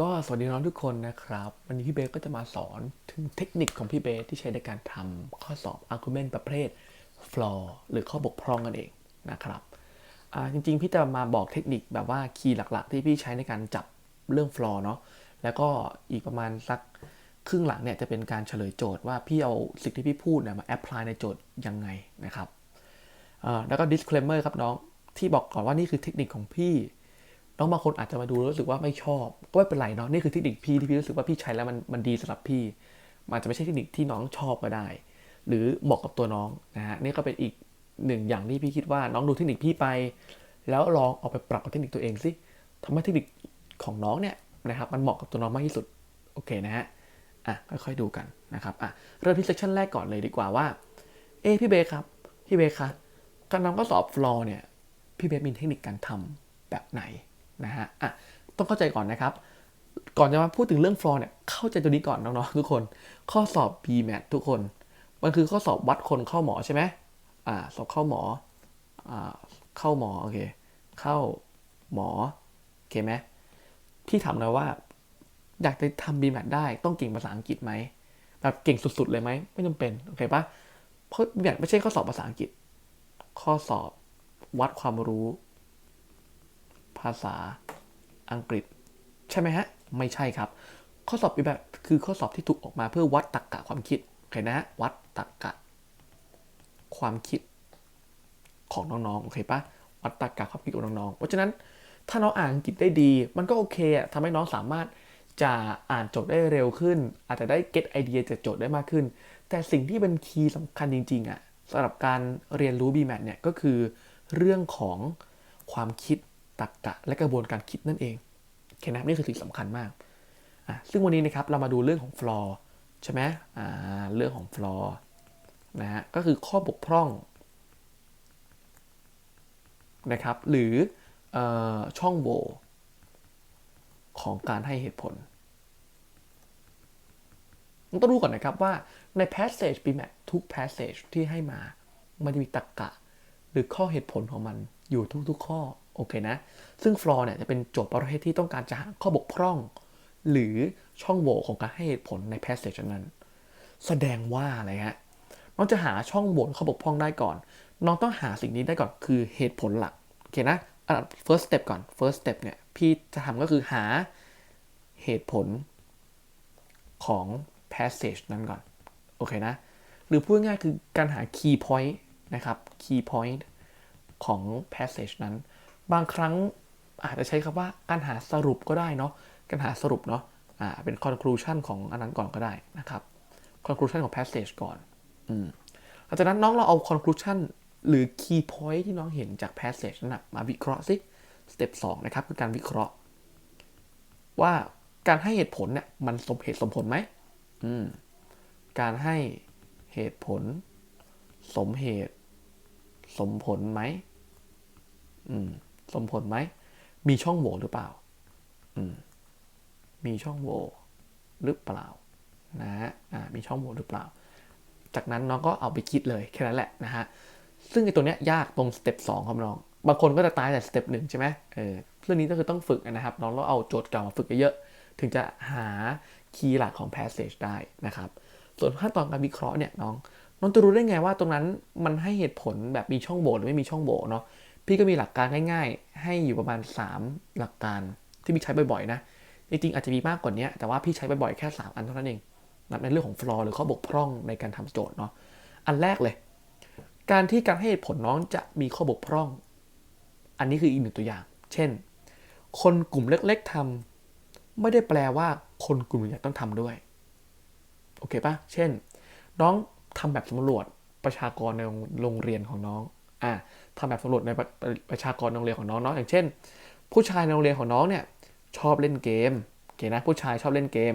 ก็สวัสดีน้องทุกคนนะครับ วันนี้พี่เบสก็จะมาสอนถึงเทคนิคของพี่เบสที่ใช้ในการทำข้อสอบ argument ประเภท flaw หรือข้อบกพร่องกันเองนะครับจริงๆ พี่จะมาบอกเทคนิคแบบว่าคีย์หลักๆ ที่พี่ใช้ในการจับเรื่อง flaw เนาะแล้วก็อีกประมาณสักครึ่งหลังเนี่ยจะเป็นการเฉลยโจทย์ว่าพี่เอาสิ่งที่พี่พูดเนี่ยมา apply ในโจทย์ยังไงนะครับแล้วก็ disclaimer ครับน้องที่บอกก่อนว่านี่คือเทคนิคของพี่ น้องบางคนอาจจะมาดูแล้วรู้สึกว่าไม่ชอบ ก็ไม่เป็นไรเนาะนี่คือเทคนิคพี่ที่พี่รู้สึกว่าพี่ใช้แล้วมันมันดีสำหรับพี่มันอาจจะไม่ใช่เทคนิคที่น้องชอบก็ได้ หรือเหมาะกับตัวน้องนะฮะนี่ก็เป็นอีกหนึ่งอย่างที่พี่คิดว่าน้องดูเทคนิคพี่ไป แล้วลองเอาไปปรับกับเทคนิคตัวเองสิทำให้เทคนิคของน้องเนี่ยนะครับมันเหมาะกับตัวน้องมากที่สุดโอเคนะฮะอะค่อยๆดูกันนะครับอะเริ่มที่เซสชันแรกก่อนเลยดีกว่าว่าเอ้พี่เบครับพี่เบคะการทำข้อสอบฟลอร์เนี่ยพี่เบมีเทคนิคการทำแบบไหน นะฮะอะต้องเข้าใจก่อนนะครับ ก่อนจะมาพูดถึงเรื่องฟลอร์เนี่ยเข้าใจตัวนี้ก่อนน้องๆทุกคน ข้อสอบ BMAT ทุกคน มันคือข้อสอบวัดคนเข้าหมอใช่ไหมอ่าสอบเข้าหมออ่าเข้าหมอโอเคเข้าหมอโอเคไหมพี่ถามนะว่า อยากจะทำ BMAT ได้ต้องเก่งภาษาอังกฤษไหมแบบเก่งสุด ๆ เลยไหมไม่จำเป็นโอเคปะเพราะ BMAT ไม่ใช่ข้อสอบภาษาอังกฤษ ข้อสอบวัดความรู้ ภาษาอังกฤษ ใช่ไหมฮะ ไม่ใช่ครับ ข้อสอบแบบคือข้อสอบที่ถูกออกมาเพื่อวัดตรรกะความคิดโอเคนะวัดตรรกะความคิดของน้องๆ โอเคปะวัดตรรกะความคิดของน้องๆ เพราะฉะนั้นถ้าน้องอ่านอังกฤษได้ดี มันก็โอเคอะทำให้น้องสามารถจะอ่านโจทย์ได้เร็วขึ้น อาจจะได้เก็ตไอเดียจากโจทย์ได้มากขึ้น แต่สิ่งที่เป็นคีย์สำคัญจริงๆอะสำหรับการเรียนรู้ BMAT เนี่ยก็คือเรื่องของความคิด ตรรกะและกระบวนการคิดนั่นเองโอเคนะนี่คือสิ่งสำคัญมากอะซึ่งวันนี้นะครับเรามาดูเรื่องของ flaw ใช่ไหมอ่าเรื่องของ flaw นะฮะก็คือข้อบกพร่องนะครับหรืออช่องโหว่ของการให้เหตุผลต้องรู้ก่อนนะครับว่าใน passage BMAT ทุก passage ที่ให้มา มันจะมีตรรกะหรือข้อเหตุผลของมันอยู่ทุกๆข้อ โอเคนะ ซึ่ง flaw เนี่ยจะเป็นโจทย์ประเภทที่ต้องการจะหาข้อบกพร่อง หรือช่องโหว่ของการให้เหตุผลใน passage นั้น แสดงว่าอะไรฮะน้องจะหาช่องโหว่ข้อบกพร่องได้ก่อน น้องต้องหาสิ่งนี้ได้ก่อนคือเหตุผลหลัก โอเคนะอะ first step ก่อน first step เนี่ย พี่จะทำก็คือหาเหตุผลของ passage นั้นก่อน โอเคนะ หรือพูดง่ายคือการหา key point นะครับ key point ของ passage นั้น บางครั้งอาจจะใช้คำว่าการหาสรุปก็ได้เนาะการหาสรุปเนาะอ่าเป็น conclusion ของอันนั้นก่อนก็ได้นะครับ conclusion ของ passage ก่อนอืมหลังจากนั้นน้องเราเอา conclusion หรือ key point ที่น้องเห็นจาก passage นั้นนะมาวิเคราะห์สิ step 2นะครับคือการวิเคราะห์ ว่าการให้เหตุผลเนี่ยมันสมเหตุสมผลไหมอืมการให้เหตุผล สมเหตุ สมผลไหมอืม สมผลไหม มีช่องโหว่หรือเปล่าอืมมีช่องโหว่หรือเปล่านะฮะอ่ามีช่องโหว่หรือเปล่า จากนั้นน้องก็เอาไปคิดเลยแค่นั้นแหละนะฮะ ซึ่งไอ้ตัวเนี้ยยากตรงสเต็ปสองครับน้อง บางคนก็จะตายแต่สเต็ปหนึ่งใช่ไหมเออเรื่องนี้ก็คือต้องฝึกนะครับ น้องเราเอาโจทย์เก่ามาฝึกเยอะๆ ถึงจะหาคีย์หลักของ passage ได้นะครับ ส่วนขั้นตอนการวิเคราะห์เนี่ยน้องน้องจะรู้ได้ไงว่าตรงนั้นมันให้เหตุผลแบบมีช่องโหว่หรือไม่มีช่องโหว่เนาะ พี่ก็มีหลักการง่าย ๆ ให้อยู่ประมาณ 3 หลักการที่พี่ใช้บ่อยๆนะ จริงๆ อาจจะมีมากกว่านี้ แต่ว่าพี่ใช้บ่อยๆ แค่ 3 อันเท่านั้นเองนในเรื่องของ flaw หรือข้อบกพร่องในการทำโจทย์เนาะ อันแรกเลย การที่การให้เหตุผลน้องจะมีข้อบกพร่อง อันนี้คืออีกหนึ่งตัวอย่าง เช่น คนกลุ่มเล็กๆทำไม่ได้แปลว่าคนกลุ่มใหญ่ต้องทำด้วย โอเคปะเช่น น้องทำแบบสำรวจประชากรในโรงเรียนของน้อง อ่า ทำแบบสำรวจในประชากรโรงเรียนของน้องเนาะอย่างเช่น ผู้ชายในโรงเรียนของน้องเนี่ยชอบเล่นเกมโอเคนะผู้ชายชอบเล่นเกม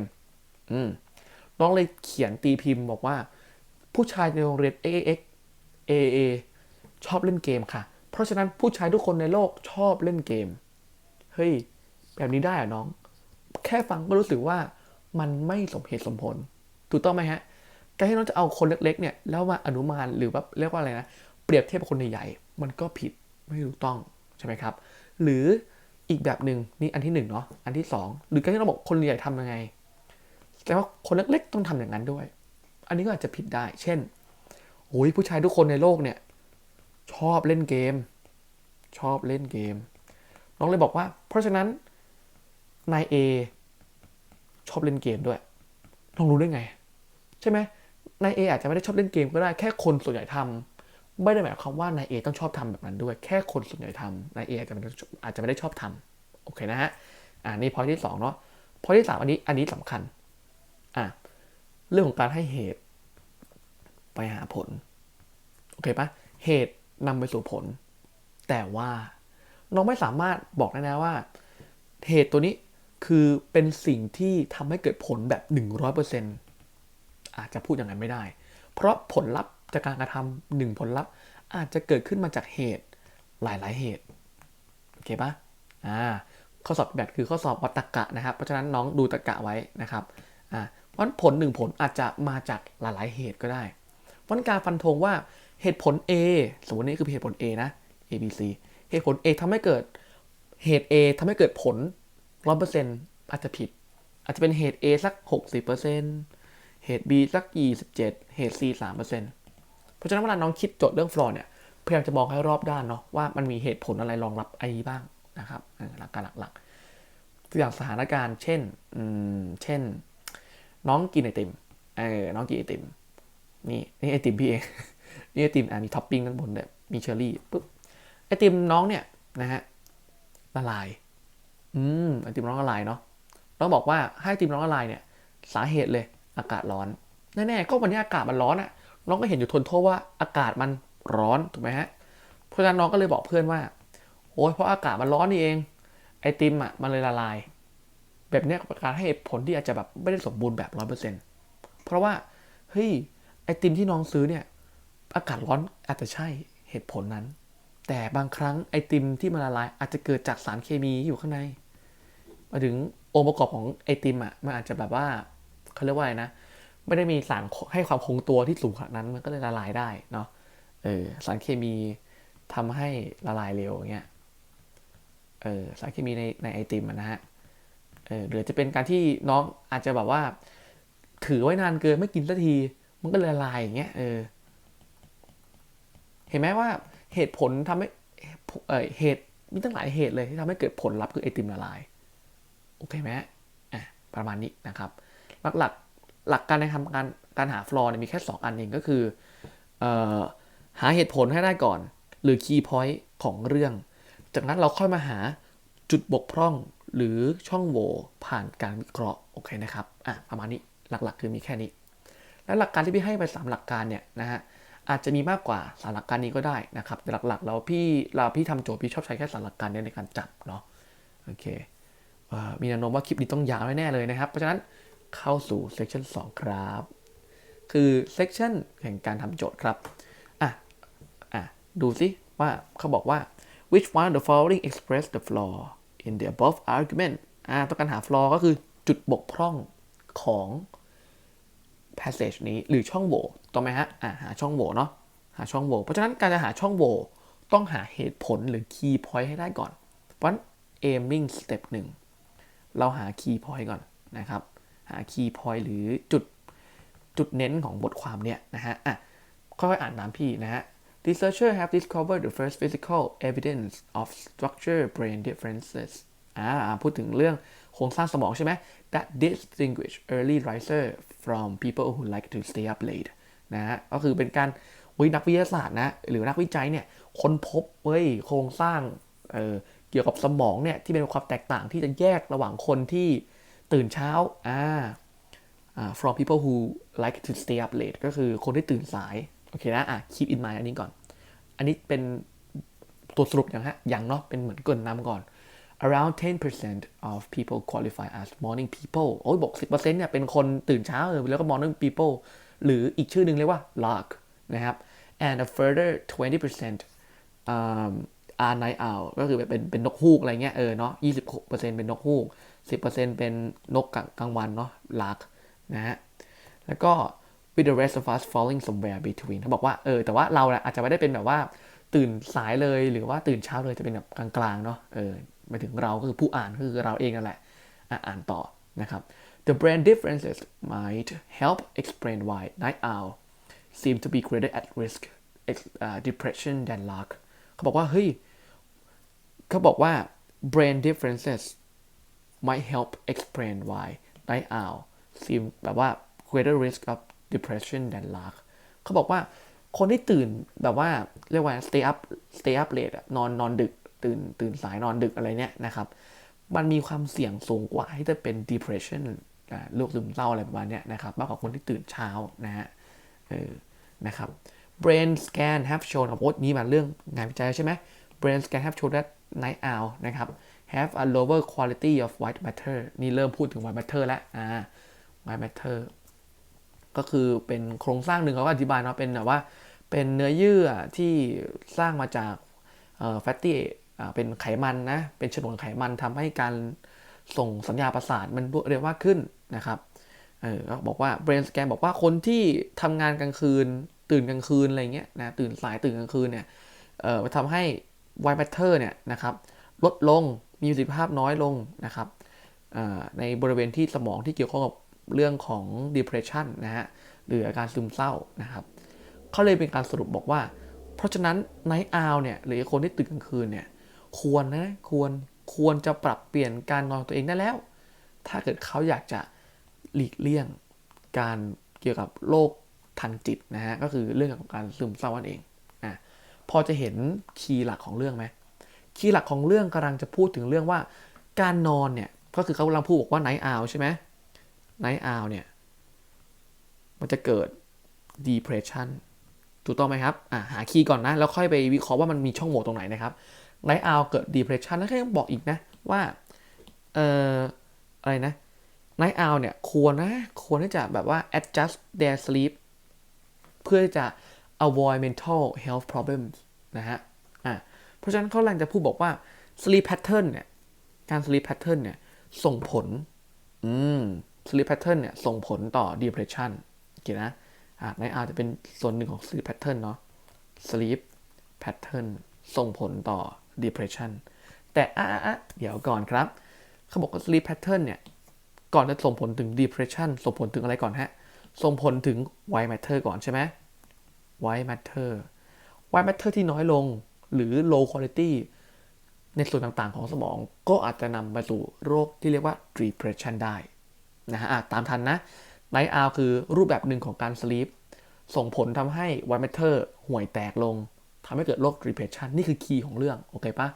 อืมน้องเลยเขียนตีพิมพ์บอกว่า ผู้ชายในโรงเรียน AX AA ชอบเล่นเกมค่ะ เพราะฉะนั้นผู้ชายทุกคนในโลกชอบเล่นเกม เฮ้ย แบบนี้ได้เหรอน้อง แค่ฟังก็รู้สึกว่ามันไม่สมเหตุสมผล ถูกต้องไหมฮะ การที่น้องจะเอาคนเล็กๆเนี่ยแล้วมาอนุมานหรือว่าเรียกว่าอะไรนะ เปรียบเทียบกับคนใหญ่ มันก็ผิดไม่ถูกต้องใช่ไหมครับ หรืออีกแบบหนึ่งนี่อันที่หนึ่งเนาะอันที่สองหรือการที่เราบอกคนใหญ่ทำยังไงแต่ว่าคนเล็กๆต้องทำอย่างนั้นด้วย อันนี้ก็อาจจะผิดได้ เช่นโอ้ยผู้ชายทุกคนในโลกเนี่ยชอบเล่นเกม ชอบเล่นเกม น้องเลยบอกว่า เพราะฉะนั้นนายเอชอบเล่นเกมด้วยน้องรู้ได้ไง ใช่ไหมนายเออาจจะไม่ได้ชอบเล่นเกมก็ได้แค่คนส่วนใหญ่ทำ ไม่ได้หมายความว่านายเอต้องชอบทำแบบนั้นด้วย แค่คนส่วนใหญ่ทำนายเออาจจะอาจจะไม่ได้ชอบทำโอเคนะฮะอ่านี่พอยที่สองเนาะพอยที่สามอันนี้อันนี้สำคัญอะเรื่องของการให้เหตุไปหาผลโอเคปะเหตุนำไปสู่ผล แต่ว่าน้องไม่สามารถบอกได้นะว่า เหตุตัวนี้คือเป็นสิ่งที่ทำให้เกิดผลแบบ 100%อาจจะพูดอย่างนั้นไม่ได้ เพราะผลลัพธ์ จากการกระทำหนึ่งผลลัพธ์ อาจจะเกิดขึ้นมาจากเหตุหลายๆเหตุโอเคปะอ่าข้อสอบแบบคือข้อสอบวัตตรกะนะครับ เพราะฉะนั้นน้องดูตรรกะไว้นะครับอ่าวันผลหนึ่งผลอาจจะมาจากหลายๆเหตุก็ได้วันการฟันธงว่าเหตุผล A สมมตินี่คือเหตุผล A นะ A B C เหตุผล A ทำให้เกิดเหตุ A ทำให้เกิดผล100%อาจจะผิด อาจจะเป็นเหตุ A สัก 60%เหตุ B สัก 27 เหตุ C 3%เพราะฉะนั้นเวลาน้องคิดโจทย์เรื่องฟลอร์เนี่ยพยายามจะมองให้รอบด้านเนาะว่ามันมีเหตุผลอะไรรองรับไอ้บ้างนะครับหลักการหลักๆตัวอย่างสถานการณ์เช่นเช่น น้องกินไอติมเออน้องกินไอติมนี่นี่ไอติมพี่เองนี่ไอติมอะมีท็อปปิ้งด้านบนเนี่ยมีเชอร์รี่ปุ๊บไอติมน้องเนี่ยนะฮะละลายอืมไอติมน้องละลายเนาะต้องบอกว่าให้ไอติมน้องละลายเนี่ยสาเหตุเลยอากาศร้อนแน่ๆก็วันนี้อากาศมันร้อนอะ น้องก็เห็นอยู่ทนโทษว่าอากาศมันร้อนถูกไหมฮะ เพราะฉะนั้นน้องก็เลยบอกเพื่อนว่า โอ้ยเพราะอากาศมันร้อนนี่เอง ไอติมอะมันเลยละลาย แบบนี้ประการให้ผลที่อาจจะแบบไม่ได้สมบูรณ์แบบร้อยเปอร์เซ็นต์เพราะว่าเฮ้ยไอติมที่น้องซื้อเนี่ย อากาศร้อนอาจจะใช่เหตุผลนั้น แต่บางครั้งไอติมที่มันละลาย อาจจะเกิดจากสารเคมีอยู่ข้างใน มาถึงองค์ประกอบของไอติมอะมันอาจจะแบบว่าเขาเรียกว่าอะไรนะ ไม่ได้มีสารให้ความคงตัวที่สูงขนาดนั้นมันก็เลยละลายได้เนาะเออสารเคมีทำให้ละลายเร็วอย่างเงี้ยเออสารเคมีในในไอติมนะฮะเออหรือจะเป็นการที่น้องอาจจะแบบว่า ถือไว้นานเกินไม่กินสักที มันก็ละลายอย่างเงี้ยเออเห็นไหมว่าเหตุผลทำให้เออเหตุมีตั้งหลายเหตุเลยที่ทำให้เกิดผลลัพธ์คือไอติมละลาย โอเคไหมอะประมาณนี้นะครับ หลักๆ หลักการในทำการการหาฟลอร์เนี่ยมีแค่ 2 อันเองก็คือออหาเหตุผลให้ได้ก่อน หรือคีย์พอยต์ของเรื่อง จากนั้นเราค่อยมาหาจุดบกพร่องหรือช่องโหว่ผ่านการวิเคราะห์โอเคนะครับอะประมาณนี้หลักๆ คือมีแค่นี้ และหลักการที่พี่ให้ไป 3 หลักการเนี่ยนะฮะอาจจะมีมากกว่าสามหลักการนี้ก็ได้นะครับแต่หลักๆเราพี่เราพี่ทำโจทย์พี่ชอบใช้แค่สามหลักการนี้ในการจับเนาะโอเคมีแนวโน้มว่าคลิปนี้ต้องยาวแน่เลยนะครับ เพราะฉะนั้น เข้าสู่เซสชัน2ครับ คือเซสชันแห่งการทำโจทย์ครับ อะ อะ ดูสิว่าเขาบอกว่า which one of the following express the flaw in the above argument อ่าต้องการหา flaw ก็คือจุดบกพร่องของ passage นี้หรือช่องโหว่ต้องไหมฮะ อ่าหาช่องโหว่เนาะ หาช่องโหว่ เพราะฉะนั้นการจะหาช่องโหว่ต้องหาเหตุผลหรือ key point ให้ได้ก่อน เพราะฉะนั้น aiming step 1 เราหา key point ก่อนนะครับ หา key point หรือจุดจุดเน้นของบทความเนี่ยนะฮะอะค่อยๆอ่านตามพี่นะฮะ Researchers have discovered the first physical evidence of structure brain differences อ่าพูดถึงเรื่องโครงสร้างสมองใช่ไหม that distinguish early riser from people who like to stay up late นะฮะก็คือเป็นการวินักวิทยาศาสตร์นะหรือนักวิจัยเนี่ยค้นพบเว้ยโครงสร้างเเกี่ยวกับสมองเนี่ยที่เป็นความแตกต่างที่จะแยกระหว่างคนที่ ตื่นเช้าอ่า from people who like to stay up late ก็คือคนที่ตื่นสาย โอเคนะ อะ keep in mind อันนี้ก่อน อันนี้เป็นตัวสรุปอย่างฮะ อย่างเนาะ เป็นเหมือนเกรินนำก่อน around 10% of people qualify as morning people โอ้ยบอก 10%เนี่ย เป็นคนตื่นเช้าเลยแล้วก็ morning people หรืออีกชื่อหนึ่งเรียกว่า lark นะครับ and a further 20% um, are night owl ก็คือแบบเป็นเป็นนกฮูกอะไรเงี้ยเออเนาะ26%เปอร์เซ็นต์เป็นนกฮูก10%เปอร์เซ็นต์เป็นนกกลางวันเนาะ lark นะฮะแล้วก็ with the rest of us falling somewhere between เขาบอกว่าเออแต่ว่าเราอาจจะไม่ได้เป็นแบบว่าตื่นสายเลยหรือว่าตื่นเช้าเลยจะเป็นแบบกลางๆเนาะเออมาถึงเราก็คือผู้อ่านก็คือเราเองนั่นแหละอ่านต่อนะครับ The brand differences might help explain why night owl seem to be greater at risk depression than lark เขาบอกว่าเฮ้ย เขาบอกว่า brain differences might help explain why night owl seem แบบว่า greater risk of depression than lark เขาบอกว่าคนที่ตื่นแบบว่าเรียกว่า stay up stay up late นอนนอนดึก ตื่นตื่นสายนอนดึกอะไรเนี้ยนะครับ มันมีความเสี่ยงสูงกว่าที่จะเป็น depression โรคซึมเศร้าอะไรประมาณเนี้ยนะครับมากกว่าคนที่ตื่นเช้านะฮะเออนะครับ brain scan have shown โอ้นี้มาเรื่องงานวิจัยใช่ไหม brain scan have shown that night owl นะครับ have a lower quality of white matter นี่เริ่มพูดถึง white matter แล้วอ่า white matter ก็คือเป็นโครงสร้างหนึ่งเขาก็อธิบายเนาะเป็นแบบว่าเป็นเนื้อเยื่อที่สร้างมาจากแฟตตี้เป็นไขมันนะ เป็นฉนวนไขมันทำให้การส่งสัญญาประสาทมันเร็วมากขึ้นนะครับเออบอกว่า brain scan บอกว่าคนที่ทำงานกลางคืน ตื่นกลางคืนอะไรเงี้ยนะตื่นสายตื่นกลางคืนเนี่ยเออทำให้ white matter เนี่ยนะครับลดลงมีประสิทธิภาพน้อยลงนะครับในบริเวณที่สมองที่เกี่ยวข้องกับเรื่องของ depression นะฮะหรืออาการซึมเศร้านะครับเขาเลยเป็นการสรุปบอกว่า เพราะฉะนั้นไนท์อาวเนี่ยหรือคนที่ตื่นกลางคืนเนี่ยควรนะควรควรจะปรับเปลี่ยนการนอนตัวเองได้แล้ว ถ้าเกิดเขาอยากจะหลีกเลี่ยงการเกี่ยวกับโรคทางจิตนะฮะก็คือเรื่องของการซึมเศร้านั่นเอง พอจะเห็นคีย์หลักของเรื่องไหมคีย์หลักของเรื่องกำลังจะพูดถึงเรื่องว่า การนอนเนี่ยก็คือเขากำลังพูดบอกว่าไนท์อาวใช่ไหมไนท์อาวเนี่ยมันจะเกิด depression ถูกต้องไหมครับอ่าหาคีย์ก่อนนะ แล้วค่อยไปวิเคราะห์ว่ามันมีช่องโหว่ตรงไหนนะครับไนท์อาวเกิด depression แล้วก็ยังบอกอีกนะว่าเอ่ออะไรนะไนท์อาวเนี่ยควรนะควรที่จะแบบว่า adjust their sleep เพื่อจะ avoid mental health problems นะฮะอ่าเพราะฉะนั้นเขากำลังจะพูดบอกว่า sleep pattern เนี่ย การ sleep pattern เนี่ย ส่งผล อืม sleep pattern เนี่ย ส่งผลต่อ depression โอเคนะอ่าในอาจจะเป็นส่วนหนึ่งของ sleep pattern เนาะ sleep pattern ส่งผลต่อ depression แต่อะอะอะเดี๋ยวก่อนครับเขาบอกว่า sleep pattern เนี่ย ก่อนจะส่งผลถึง depression ส่งผลถึงอะไรก่อนฮะ ส่งผลถึง white matter ก่อนใช่ไหม white matter white matter ที่น้อยลงหรือ low quality ในส่วนต่างๆของสมองก็อาจจะนำไปสู่โรคที่เรียกว่า depression ได้นะฮะะตามทันนะ Night Owl คือรูปแบบหนึ่งของการ sleep ส่งผลทำให้ white matter ห่วยแตกลงทำให้เกิดโรค depression นี่คือคีย์ของเรื่องโอเคปะ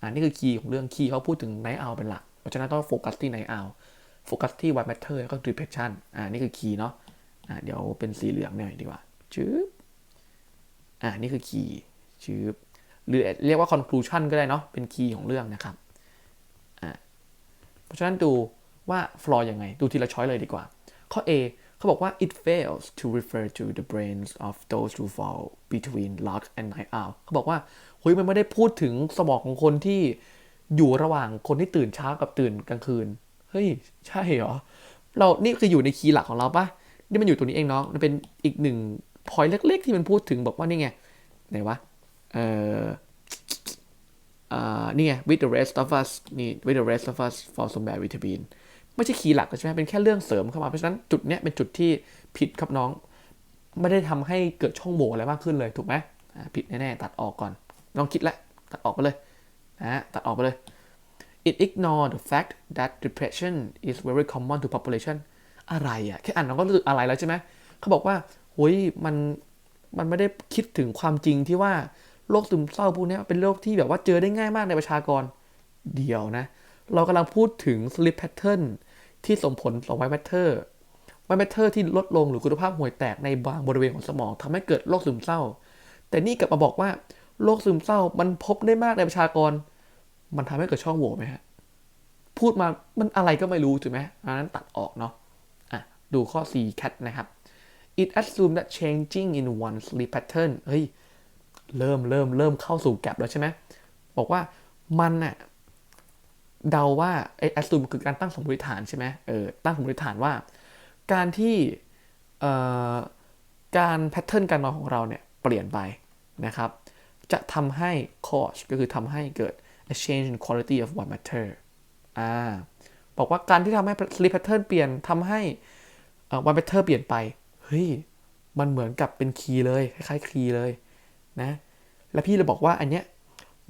อ่านี่คือคีย์ของเรื่องคีย์เขาพูดถึง Night Owl เป็นหลักเพราะฉะนั้นต้องโฟกัสที่ Night Owl โฟกัสที่ white matter แล้วก็ depression อ่านี่คือคีย์เนาะอ่าเดี๋ยวเป็นสีเหลืองหน่อยดีกว่าจื๊บ อ่านี่คือคีย์จื๊บหรือเรียกว่า conclusion ก็ได้เนาะเป็นคีย์ของเรื่องนะครับอ่าเพราะฉะนั้นดูว่า flaw ยังไง ดูทีละช้อยเลยดีกว่า ข้อ A เขาบอกว่า it fails to refer to the brains of those who fall between lark and night owl เขาบอกว่าเฮ้ยมันไม่ได้พูดถึงสมองของคนที่อยู่ระหว่างคนที่ตื่นเช้ากับตื่นกลางคืน เฮ้ย ใช่เหรอ เรา นี่คืออยู่ในคีย์หลักของเราปะนี่มันอยู่ตรงนี้เองเนาะ มันเป็นอีกหนึ่ง พอยเล็กๆ ที่มันพูดถึงบอกว่านี่ไงไหนวะเอออ่านี่ไง with the rest of us นี่ with the rest of us for some bad vitamin ไม่ใช่คีย์หลักใช่ไหมเป็นแค่เรื่องเสริมเข้ามา เพราะฉะนั้นจุดเนี้ยเป็นจุดที่ผิดครับน้อง ไม่ได้ทำให้เกิดช่องโหว่อะไรมากขึ้นเลยถูกไหมผิดแน่ๆ ตัดออกก่อน ลองคิดล้วตัดออกไปเลยนะฮะตัดออกไปเลย it ignore the fact that depression is very common to population อะไรอะแค่อ่านเราก็รู้สึกอะไรแล้วใช่ไหมเขาบอกว่า โอ้ยมันมันไม่ได้คิดถึงความจริงที่ว่าโรคซึมเศร้าพวกนี้เป็นโรคที่แบบว่าเจอได้ง่ายมากในประชากรเดียวนะ เรากำลังพูดถึง sleep pattern ที่ส่งผลต่อ white matter white matter ที่ลดลงหรือคุณภาพห่วยแตกในบางบริเวณของสมองทำให้เกิดโรคซึมเศร้า แต่นี่กลับมาบอกว่าโรคซึมเศร้ามันพบได้มากในประชากร มันทำให้เกิดช่องโหว่ไหมฮะ พูดมามันอะไรก็ไม่รู้ถูกไหมอันนั้นตัดออกเนาะ อะ ดูข้อ C cat นะครับ it assumes that changing in one sleep pattern เฮ้ย เริ่มเริ่มเริ่มเข้าสู่แกลบแล้วใช่ไหม บอกว่ามันน่ะเดาว่าไอ้ assume คือการตั้งสมมติฐานใช่ไหมเออ ตั้งสมมติฐานว่า การที่เอ่อการแพทเทิร์นการนอนของเราเนี่ยเปลี่ยนไปนะครับ จะทำให้ cause ก็คือทำให้เกิด a change in quality of what matter อ่า บอกว่าการที่ทำให้ sleep pattern เปลี่ยนทำให้ what matter เปลี่ยนไป เฮ้ยมันเหมือนกับเป็นคีย์เลยคล้ายๆคีย์เลยนะ แล้วพี่เลยบอกว่าอันเนี้ย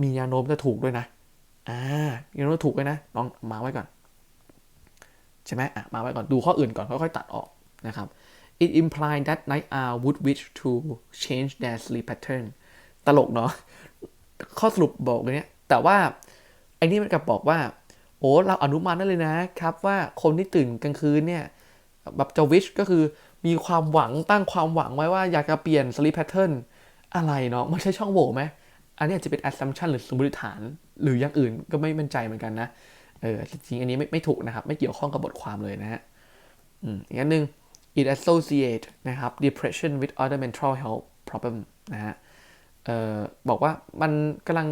มีแนวโน้มจะถูกด้วยนะอ่าแนวโน้มถูกด้วยนะลองมาไว้ก่อนใช่ไหมอะมาไว้ก่อนดูข้ออื่นก่อนค่อยๆตัดออกนะครับ it implied that night owl would wish to change their sleep pattern ตลกเนาะข้อสรุปบอกเลยเนี้ยแต่ว่าไอ้นี่มันกับบอกว่า โอ้เราอนุมานได้เลยนะครับ ว่าคนที่ตื่นกลางคืนเนี่ยแบบจะ wish ก็คือ มีความหวังตั้งความหวังไว้ว่าอยากจะเปลี่ยน sleep pattern อะไรเนาะมันใช่ช่องโหว่ไหมอันนี้อาจจะเป็น assumption หรือสมมติฐาน หรืออย่างอื่นก็ไม่มั่นใจเหมือนกันนะเออจริงอันนี้ไม่ไม่ถูกนะครับ ไม่เกี่ยวข้องกับบทความเลยนะฮะอืมอีกอันหนึ่ง it associate นะครับ depression with other mental health problem นะฮะเอ่อบอกว่ามันกำลัง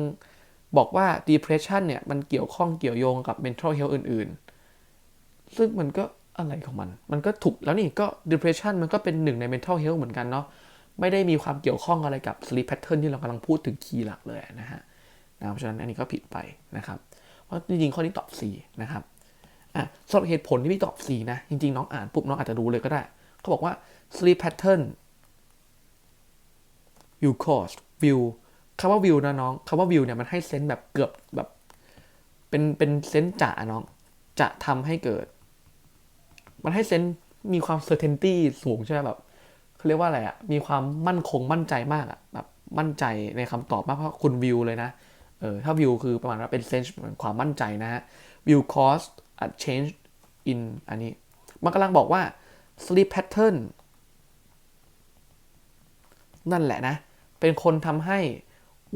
บอกว่า depression เนี่ย มันเกี่ยวข้องเกี่ยวโยงกับ mental health อื่น ๆ ซึ่งมันก็ อะไรของมัน มันก็ถูกแล้วนี่ก็ depression มันก็เป็นหนึ่งใน mental health เหมือนกันเนาะ ไม่ได้มีความเกี่ยวข้องอะไรกับ sleep pattern ที่เรากำลังพูดถึงคีย์หลักเลยนะฮะนะเพราะฉะนั้นอันนี้ก็ผิดไปนะครับ เพราะจริงๆข้อนี้ตอบ C นะครับอะสำหรับเหตุผลที่พี่ตอบ C นะ จริงๆ น้องอ่านปุ๊บน้องอาจจะรู้เลยก็ได้ เขาบอกว่า sleep pattern view cost view คำว่า view นะน้องคำว่า view เนี่ยมันให้เซนส์แบบเกือบแบบเป็นเป็นเซนส์จะน้องจะทำให้เกิด มันให้เซนส์มีความ certainty สูงใช่ไหมแบบเขาเรียกว่าอะไรอะมีความมั่นคงมั่นใจมากอะแบบมั่นใจในคำตอบมากเพราะคุณวิวเลยนะเออถ้าวิวคือประมาณว่าเป็นเซนส์ความมั่นใจนะฮะ view cost a change in อันนี้ มันกำลังบอกว่า sleep pattern นั่นแหละนะ เป็นคนทำให้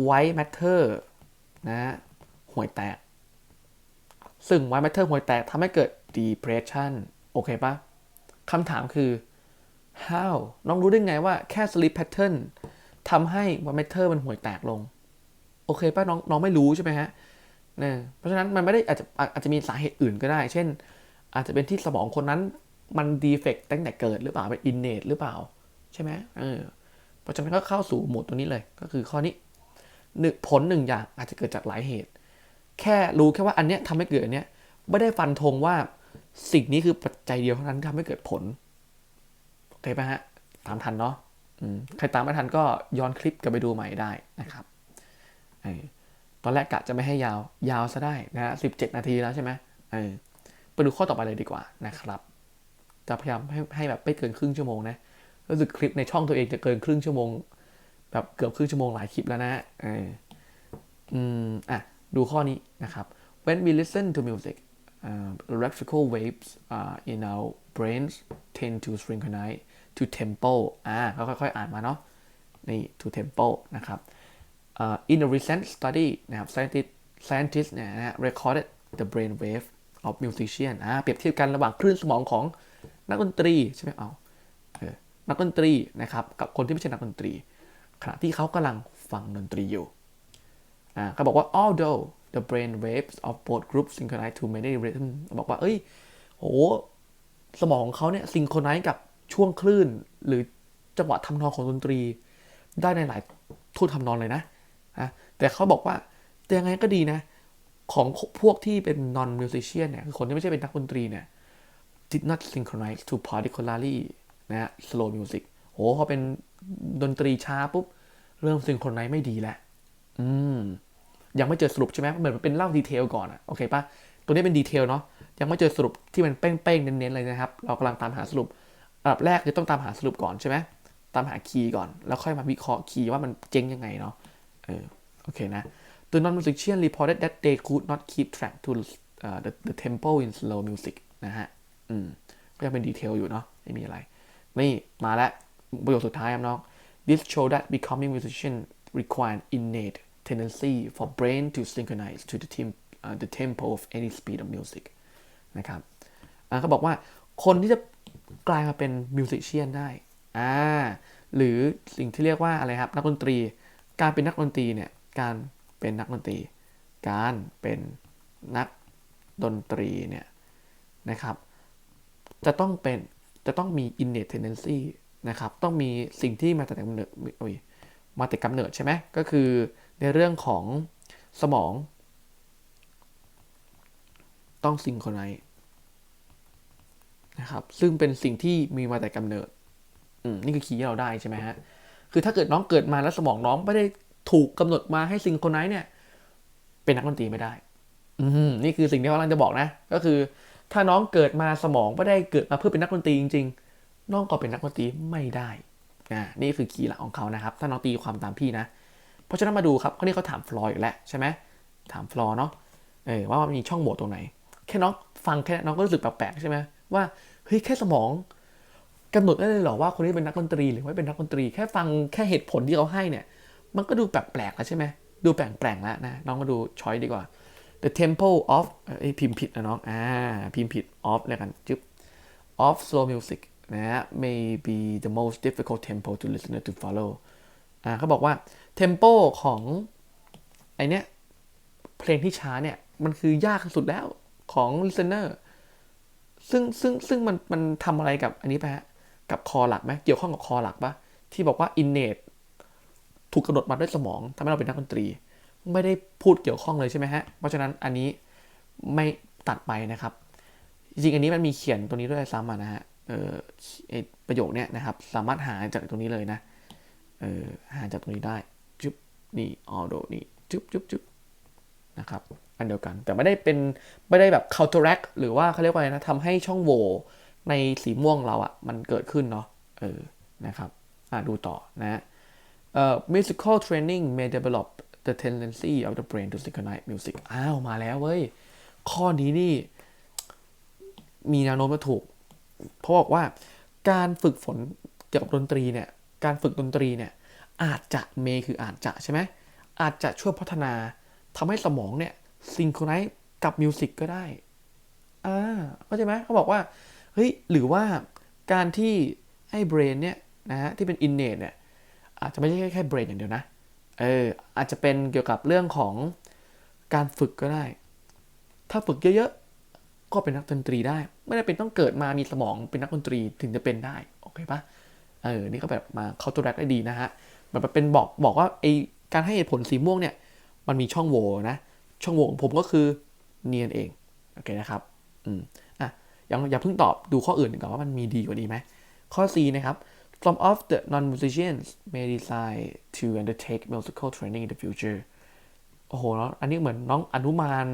white matter นะห่วยแตก ซึ่ง white matter ห่วยแตกทำให้เกิด depression โอเคปะคำถามคือ how น้องรู้ได้ไงว่าแค่ sleep pattern ทำให้ white matter มันห่วยแตกลง โอเคปะน้องน้องไม่รู้ใช่ไหมฮะนี่เพราะฉะนั้นมันไม่ได้อาจจะอาจจะมีสาเหตุอื่นก็ได้ เช่น อาจจะเป็นที่สมองคนนั้นมันดีเฟกตั้งแต่เกิดหรือเปล่า เป็นอินเนตหรือเปล่า ใช่ไหมเออเพราะฉะนั้นก็เข้าสู่โหมดตัวนี้เลย ก็คือข้อนี้หนึ่งผลหนึ่งอย่างอาจจะเกิดจากหลายเหตุ แค่รู้แค่ว่าอันเนี้ยทำให้เกิดอันเนี้ย ไม่ได้ฟันธงว่า สิ่งนี้คือปัจจัยเดียวเท่านั้นที่ทำให้เกิดผลโอเคไหมฮะ ตามทันเนาะใครตามไม่ทันก็ย้อนคลิปกลับไปดูใหม่ได้นะครับอตอนแรกกะจะไม่ให้ยาวยาวซะได้นะฮะสิบเจ็ดนาทีแล้วใช่ไหมไปดูข้อต่อไปเลยดีกว่านะครับ จะพยายามให้ให้แบบไม่เกินครึ่งชั่วโมงนะรู้สึกคลิปในช่องตัวเองจะเกินครึ่งชั่วโมง แบบเกือบครึ่งชั่วโมงหลายคลิปแล้วนะออืมอะดูข้อนี้นะครับ when we listen to music uh, electrical waves uh, in our brains tend to synchronize to tempo อ่าค่อยๆ อ่านมาเนาะ นี่ to tempo นะครับ uh, in a recent study นะครับ scientist scientist เนี่ยนะ recorded the brain wave of musician อ่าเปรียบเทียบกันระหว่างคลื่นสมองของนักดนตรี ใช่ไหมเอาเออนักดนตรีนะครับ กับคนที่ไม่ใช่นักดนตรี ขณะที่เขากำลังฟังดนตรีอยู่ อ่าเขาบอกว่า although the brain waves of both groups synchronize to many rhythm บอกว่า เอ้ย โห สมองของเขาเนี่ยซิงโครไนซ์กับช่วงคลื่น หรือจังหวะทำนองของดนตรี ได้ในหลายทุ่นทำนองเลยนะนะแต่เขาบอกว่าแต่ยังไงก็ดีนะ ของพวกที่เป็น non musician เนี่ย คือคนที่ไม่ใช่เป็นนักดนตรีเนี่ย did not synchronize to particularly นะฮะ slow music โหพอเป็นดนตรีช้าปุ๊บ เริ่ม synchronize ไม่ดีแล้ว อืม ยังไม่เจอสรุปใช่ไหมเหมือนมันเป็นเล่าดีเทลก่อนอะโอเคปะตัวนี้เป็นดีเทลเนาะยังไม่เจอสรุปที่มันเป้งๆเน้นๆเลยนะครับ เรากำลังตามหาสรุปอันดับแรกคือต้องตามหาสรุปก่อนใช่ไหมตามหาคีย์ก่อน แล้วค่อยมาวิเคราะห์คีย์ว่ามันเจ๊งยังไงเนาะเออโอเคนะ The non-musician reported that they could not keep track to uh, the, the tempo in slow music นะฮะอืมก็ยังเป็นดีเทลอยู่เนาะไม่มีอะไร นี่มาแล้วประโยคสุดท้ายครับน้อง This show that becoming musician require innate tendency for brain to synchronize to the, tem uh, the tempo of any speed of music นะครับเขาบอกว่าคนที่จะกลายมาเป็นมิวสิชเชียนได้อ่าหรือสิ่งที่เรียกว่าอะไรครับนักดนตรี การเป็นนักดนตรีเนี่ย การเป็นนักดนตรี การเป็นนักดนตรีเนี่ยนะครับ จะต้องเป็นจะต้องมี innate tendency นะครับ ต้องมีสิ่งที่มาแต่กำเนิดโอ้ยมาแต่กำเนิดใช่ไหมก็คือ ในเรื่องของสมอง ต้องซิงโครไนซ์นะครับ ซึ่งเป็นสิ่งที่มีมาแต่กำเนิดนี่คือคีย์ที่เราได้ใช่ไหมฮะ คือถ้าเกิดน้องเกิดมาแล้วสมองน้องไม่ได้ถูกกำหนดมาให้ซิงโครไนซ์เนี่ย เป็นนักดนตรีไม่ได้ อืมนี่คือสิ่งที่เขากำลังจะบอกนะ ก็คือ ถ้าน้องเกิดมาสมองไม่ได้เกิดมาเพื่อเป็นนักดนตรีจริง ๆ น้องก็เป็นนักดนตรีไม่ได้ อ่า นี่คือคีย์หลักของเขานะครับ ถ้าน้องตีความตามพี่นะ ราะฉะนั้นมาดูครับข้อนี้เขาถามฟลอร์อยู่แล้วใช่ไหมถามฟลอเนาะเออว่ามันมีช่องโหว่ตรงไหน แค่น้องฟังแค่น้องก็รู้สึกแปลกๆใช่ไหมว่าเฮ้ยแค่สมองกำหนดได้เลยหรอว่าคนนี้เป็นนักดนตรีหรือไม่เป็นนักดนตรีแค่ฟังแค่เหตุผลที่เขาให้เนี่ยมันก็ดูแปลกๆแล้วใช่ไหมดูแปลกๆแล้วนะน้องก็ดูช้อยดีกว่า the tempo of เอ้พิมพ์ผิดนะน้องอ่าพิมพ์ผิด of แล้วกันจึ๊บ of slow music นะฮะ may be the most difficult tempo to listener to follow อ่าเขาบอกว่า tempo ของไอเนี้ยเพลงที่ช้าเนี่ยมันคือยากสุดแล้วของ listener ซึ่งซึ่งซึ่งมันมันทำอะไรกับอันนี้ไปฮะกับคอหลักไหมเกี่ยวข้องกับคอหลักปะที่บอกว่า innate ถูกกำหนดมาด้วยสมองทำให้เราเป็นนักดนตรี ไม่ได้พูดเกี่ยวข้องเลยใช่ไหมฮะ เพราะฉะนั้นอันนี้ไม่ตัดไปนะครับ จริงอันนี้มันมีเขียนตัวนี้ด้วยซ้ำอะนะฮะเออประโยคเนี้ยนะครับ สามารถหาจากตรงนี้เลยนะ เออหาจากตรงนี้ได้จุ๊บนี่ออโดนี่จุ๊บจุ๊บจุ๊บนะครับอันเดียวกันแต่ไม่ได้เป็นไม่ได้แบบ counteract หรือว่าเขาเรียกว่าอะไรนะทำให้ช่องโหว่ในสีม่วงเราอะมันเกิดขึ้นเนาะเออนะครับอะดูต่อนะฮะ Uh, musical training may develop the tendency of the brain to synchronize music อ้าว มาแล้วเว้ย ข้อนี้นี่ มีแนวโน้มจะถูก เพราะบอกว่าการฝึกฝนเกี่ยวกับดนตรีเนี่ย การฝึกดนตรีเนี่ยอาจจะเมคืออาจจะใช่ไหมอาจจะช่วยพัฒนาทำให้สมองเนี่ยซิงโครไนซ์กับมิวสิกก็ได้อ่าเข้าใจไหมเขาบอกว่าเฮ้ยหรือว่าการที่ให้เบรนเนี่ยนะฮะที่เป็นอินเนตเนี่ยอาจจะไม่ใช่แค่แค่เบรนอย่างเดียวนะเอออาจจะเป็นเกี่ยวกับเรื่องของการฝึกก็ได้ ถ้าฝึกเยอะๆ ก็เป็นนักดนตรีได้ ไม่ได้เป็นต้องเกิดมามีสมองเป็นนักดนตรีถึงจะเป็นได้ โอเคปะ เออ นี่ก็แบบมาเข้าตัวแรกได้ดีนะฮะ แบบเป็นบอกบอกว่าไอการให้เหตุผลสีม่วงเนี่ย มันมีช่องโหว่นะ ช่องโหว่ของผมก็คือเนียนเอง โอเคนะครับ อืม อะยังอย่าเพิ่งตอบดูข้ออื่นก่อนว่ามันมีดีกว่านี้ไหม ข้อ C นะครับ Some of the non-musicians may decide to undertake musical training in the future โอ้โหแล้วอันนี้เหมือนน้องอนุมาน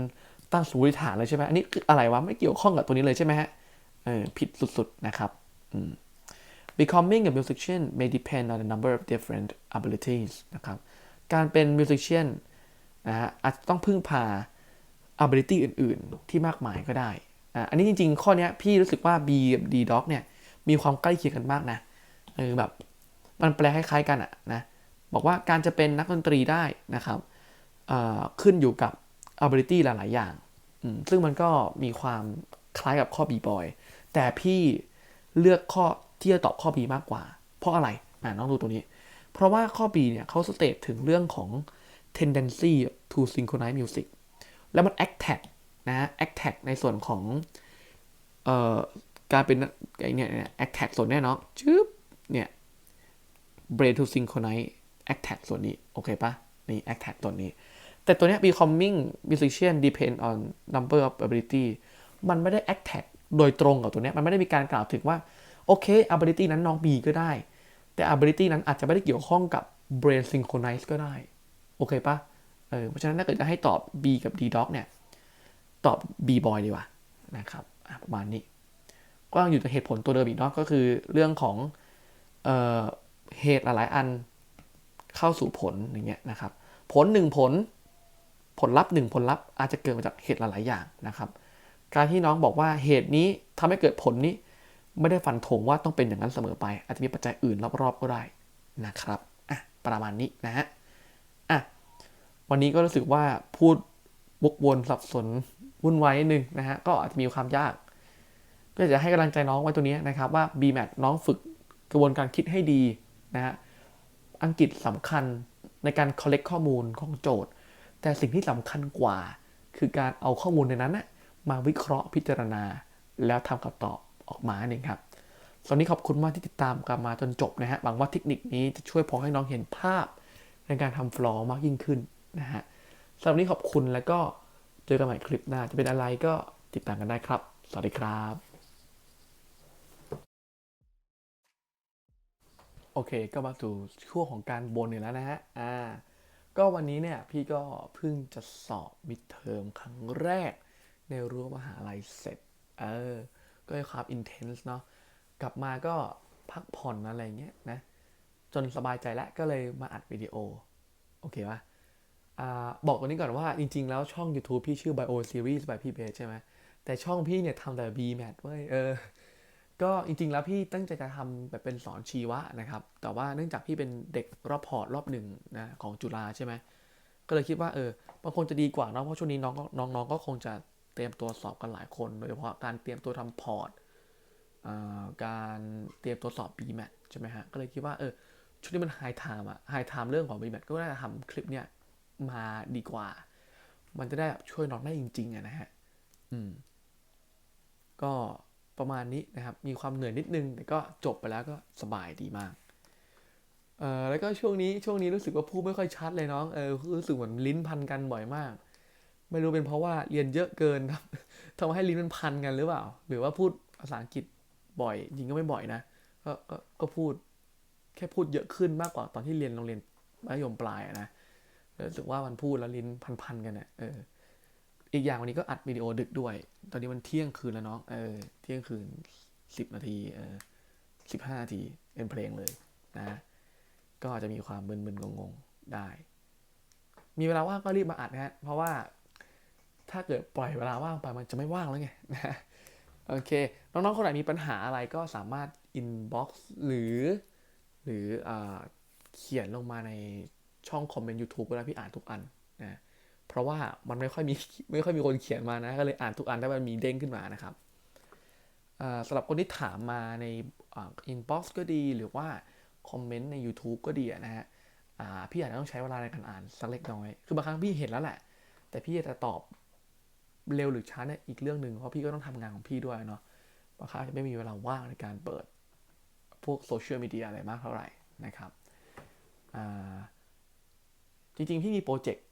ตั้งสมมติฐานเลยใช่ไหมอันนี้คืออะไรวะ ไม่เกี่ยวข้องกับตัวนี้เลยใช่ไหมฮะ เออ ผิดสุดๆนะครับ อืม Becoming a musician may depend on a number of different abilities นะครับ การเป็น musician นะฮะอาจจะต้องพึ่งพา ability อื่น ๆ ที่มากมายก็ได้อ่าอันนี้จริง ๆ ข้อนี้พี่รู้สึกว่า B กับ D doc เนี่ย มีความใกล้เคียงกันมากนะ เออแบบ มันแปลคล้ายๆกันอะนะ บอกว่าการจะเป็นนักดนตรีได้นะครับขึ้นอยู่กับ ability หลาย ๆ อย่าง ซึ่งมันก็มีความคล้ายกับข้อ B boy แต่พี่เลือกข้อ ที่จะตอบข้อ B มากกว่า เพราะอะไรอ่าน้องดูตัวนี้ เพราะว่าข้อ B เนี่ยเขาสเตทถึงเรื่องของ tendency to synchronize music แล้วมัน attack นะ attack ในส่วนของเอ่อการเป็นไอเนี่ยเนี่ย attack ส่วนเนี้ยเนาะจึ๊บเนี่ย brain to synchronize attack ส่วนนี้ โอเคปะนี่ attack ตัวนี้ แต่ตัวเนี้ย becoming musician depend on number of ability มันไม่ได้ attack โดยตรงกับตัวเนี้ยมันไม่ได้มีการกล่าวถึงว่า โอเค ability นั้นน้อง B ก็ได้ แต่ ability นั้นอาจจะไม่ได้เกี่ยวข้องกับ brain synchronize ก็ได้ โอเคปะเออเพราะฉะนั้นถ้าเกิดจะให้ตอบ B กับ D dog เนี่ย ตอบ B boy ดีกว่านะครับประมาณนี้ ก็อยู่ในเหตุผลตัวเดิมอีกเนาะก็คือเรื่องของเออเหตุหลายๆอันเข้าสู่ผลอย่างเงี้ยนะครับ ผลหนึ่งผลผลลัพธ์หนึ่งผลลัพธ์อาจจะเกิดมาจากเหตุหลายๆอย่างนะครับ การที่น้องบอกว่าเหตุนี้ทำให้เกิดผลนี้ ไม่ได้ฟันธงว่าต้องเป็นอย่างนั้นเสมอไป อาจจะมีปัจจัยอื่นรอบๆก็ได้นะครับอะประมาณนี้นะฮะอะวันนี้ก็รู้สึกว่าพูดวกวนสับสนวุ่นวายนิดนึงนะฮะก็อาจจะมีความยาก ก็จะให้กำลังใจน้องไว้ตัวนี้นะครับว่า BMAT น้องฝึกกระบวนการคิดให้ดีนะฮะอังกฤษสำคัญในการ collect ข้อมูลของโจทย์ แต่สิ่งที่สำคัญกว่า คือการเอาข้อมูลในนั้นนะมาวิเคราะห์พิจารณาแล้วทำคำตอบ ออกมาเองครับ ตอนนี้ขอบคุณมากที่ติดตามกันมาจนจบนะฮะ หวังว่าเทคนิคนี้จะช่วยพอให้น้องเห็นภาพในการทำฟลอร์มากยิ่งขึ้นนะฮะสำหรับนี้ขอบคุณแล้วก็เจอกันใหม่คลิปหน้า จะเป็นอะไรก็ติดตามกันได้ครับ สวัสดีครับ โอเค ก็มาสู่ช่วงของการบนอีกแล้วนะฮะ อ่า ก็วันนี้เนี่ยพี่ก็เพิ่งจะสอบมิดเทอมครั้งแรกในรั้วมหาลัยเสร็จ เออ ก็เลยความอินเทนส์เนาะกลับมาก็พักผ่อนอะไรเงี้ยนะจนสบายใจแล้วก็เลยมาอัดวิดีโอ โอเคปะอ่าบอกตัวนี้ก่อนว่าจริง ๆ แล้วช่อง YouTube พี่ชื่อ Bio Series by พี่เบสใช่ไหมแต่ช่องพี่เนี่ยทำแต่ BMAT เว้ยเออก็จริง ๆ แล้วพี่ตั้งใจจะทำแบบเป็นสอนชีวะนะครับ แต่ว่าเนื่องจากพี่เป็นเด็กรอบพอร์ตรอบหนึ่งนะของจุฬาใช่ไหมก็เลยคิดว่าเออมันคงจะดีกว่าเนอะเพราะช่วงนี้น้องก็น้องๆก็คงจะ เตรียมตัวสอบกันหลายคน โดยเฉพาะการเตรียมตัวทำพอร์ตการเตรียมตัวสอบ BMAT ใช่ไหมฮะ ก็เลยคิดว่าเออช่วงนี้มันไฮไทม์อะไฮไทม์เรื่องของ BMAT ก็น่าจะทำคลิปเนี่ยมาดีกว่า มันจะได้แบบช่วยน้องได้จริงๆอะนะฮะ อืม ก็ประมาณนี้นะครับ มีความเหนื่อยนิดนึง แต่ก็จบไปแล้วก็สบายดีมากเออแล้วก็ช่วงนี้ช่วงนี้รู้สึกว่าพูดไม่ค่อยชัดเลยน้อง เออรู้สึกเหมือนลิ้นพันกันบ่อยมาก ไม่รู้เป็นเพราะว่าเรียนเยอะเกินครับทำให้ลิ้นมันพันกันหรือเปล่า หรือว่าพูดภาษาอังกฤษบ่อยจริงก็ไม่บ่อยนะก็ก็ก็พูดแค่พูดเยอะขึ้นมากกว่าตอนที่เรียนโรงเรียนมัธยมปลายอะนะรู้สึกว่ามันพูดแล้วลิ้นพันๆกันเนี่ยเอออีกอย่างวันนี้ก็อัดวิดีโอดึกด้วย ตอนนี้มันเที่ยงคืนแล้วเนาะเออเที่ยงคืนสิบนาทีเออสิบห้านาทีเป็นเพลงเลยนะก็อาจจะมีความมึนๆงงๆได้ มีเวลาว่างก็รีบมาอัดนะฮะเพราะว่า ถ้าเกิดปล่อยเวลาว่างไปมันจะไม่ว่างแล้วไงนะโอเค น้องๆคนไหนมีปัญหาอะไรก็สามารถ inbox หรือ หรืออเขียนลงมาในช่องคอมเมนต์ YouTube ก็ได้พี่อ่านทุกอันนะเพราะว่ามันไม่ค่อยมีไม่ค่อยมีคนเขียนมานะ ก็เลยอ่านทุกอันถ้ามันมีเด้งขึ้นมานะครับสำหรับคนที่ถามมาในอินบ็อกซ์ก็ดีหรือว่าคอมเมนต์ใน YouTube ก็ดีนะฮะพี่อาจจะต้องใช้เวลาในการอ่านสักเล็กน้อย คือบางครั้งพี่เห็นแล้วแหละ แต่พี่จะตอบ เร็วหรือช้าเนี่ยอีกเรื่องหนึ่งเพราะพี่ก็ต้องทำงานของพี่ด้วยเนาะบางครั้งจะไม่มีเวลาว่างในการเปิด พวกโซเชียลมีเดียอะไรมากเท่าไหร่นะครับจริงๆพี่มีโปรเจกต์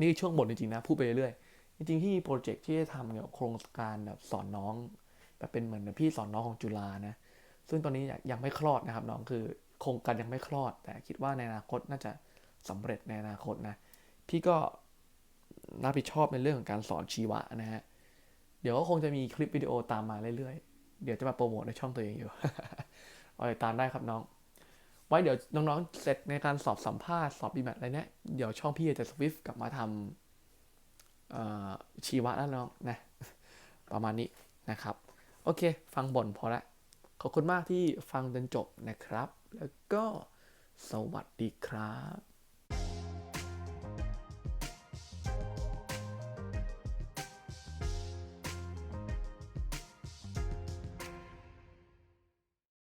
นี่ช่วงบทจริงๆนะพูดไปเรื่อยๆจริงๆที่มีโปรเจกต์ที่จะทำเกี่ยวกับโครงการแบบสอนน้องแบบเป็นเหมือนพี่สอนน้องของจุฬานะซึ่งตอนนี้ยังไม่คลอดนะครับน้องคือโครงการยังไม่คลอด แต่คิดว่าในอนาคตน่าจะสำเร็จในอนาคตนะพี่ก็ รับผิดชอบในเรื่องของการสอนชีวะนะฮะ เดี๋ยวก็คงจะมีคลิปวิดีโอตามมาเรื่อยๆ เดี๋ยวจะมาโปรโมทในช่องตัวเองอยู่เอาไปตามได้ครับน้อง ไว้เดี๋ยวน้องๆ เสร็จในการสอบสัมภาษณ์สอบบีแมทอะไรเนี้ยเดี๋ยวช่องพี่จะสวิฟกลับมาทำชีวะแล้วน้องนะ ประมาณนี้นะครับ โอเค ฟังบ่นพอละ ขอบคุณมากที่ฟังจนจบนะครับ แล้วก็สวัสดีครับ